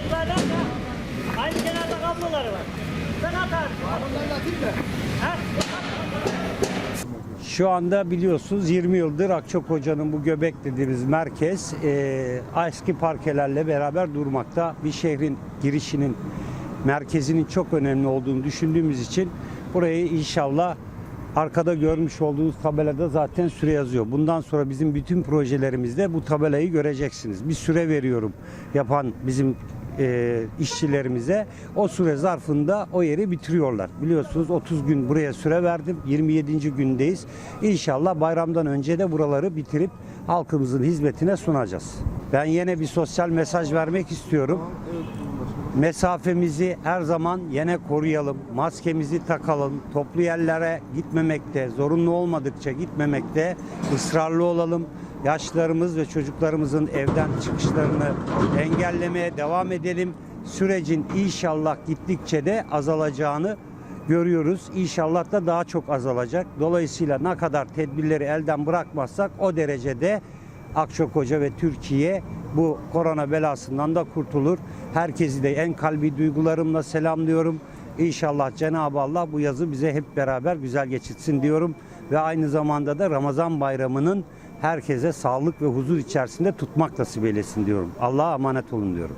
Çocuklar nerede? Aynı kenarda kabloları var. Sen at abi. Bunları atayım da. Ha? Şu anda biliyorsunuz 20 yıldır Akçakoca'nın bu Göbek dediğimiz merkez e, eski parkelerle beraber durmakta. Bir şehrin girişinin merkezinin çok önemli olduğunu düşündüğümüz için burayı inşallah arkada görmüş olduğunuz tabelada zaten süre yazıyor. Bundan sonra bizim bütün projelerimizde bu tabelayı göreceksiniz. Bir süre veriyorum yapan bizim e, işçilerimize o süre zarfında o yeri bitiriyorlar. Biliyorsunuz 30 gün buraya süre verdim. 27. gündeyiz. İnşallah bayramdan önce de buraları bitirip halkımızın hizmetine sunacağız. Ben yine bir sosyal mesaj vermek istiyorum. Mesafemizi her zaman yine koruyalım. Maskemizi takalım. Toplu yerlere gitmemekte, zorunlu olmadıkça gitmemekte ısrarlı olalım. Yaşlarımız ve çocuklarımızın evden çıkışlarını engellemeye devam edelim. Sürecin inşallah gittikçe de azalacağını görüyoruz. İnşallah da daha çok azalacak. Dolayısıyla ne kadar tedbirleri elden bırakmazsak o derecede Akçakoca ve Türkiye bu korona belasından da kurtulur. Herkesi de en kalbi duygularımla selamlıyorum. İnşallah Cenab-ı Allah bu yazı bize hep beraber güzel geçirsin diyorum. Ve aynı zamanda da Ramazan bayramının herkese sağlık ve huzur içerisinde tutmak nasip eylesin diyorum. Allah'a emanet olun diyorum.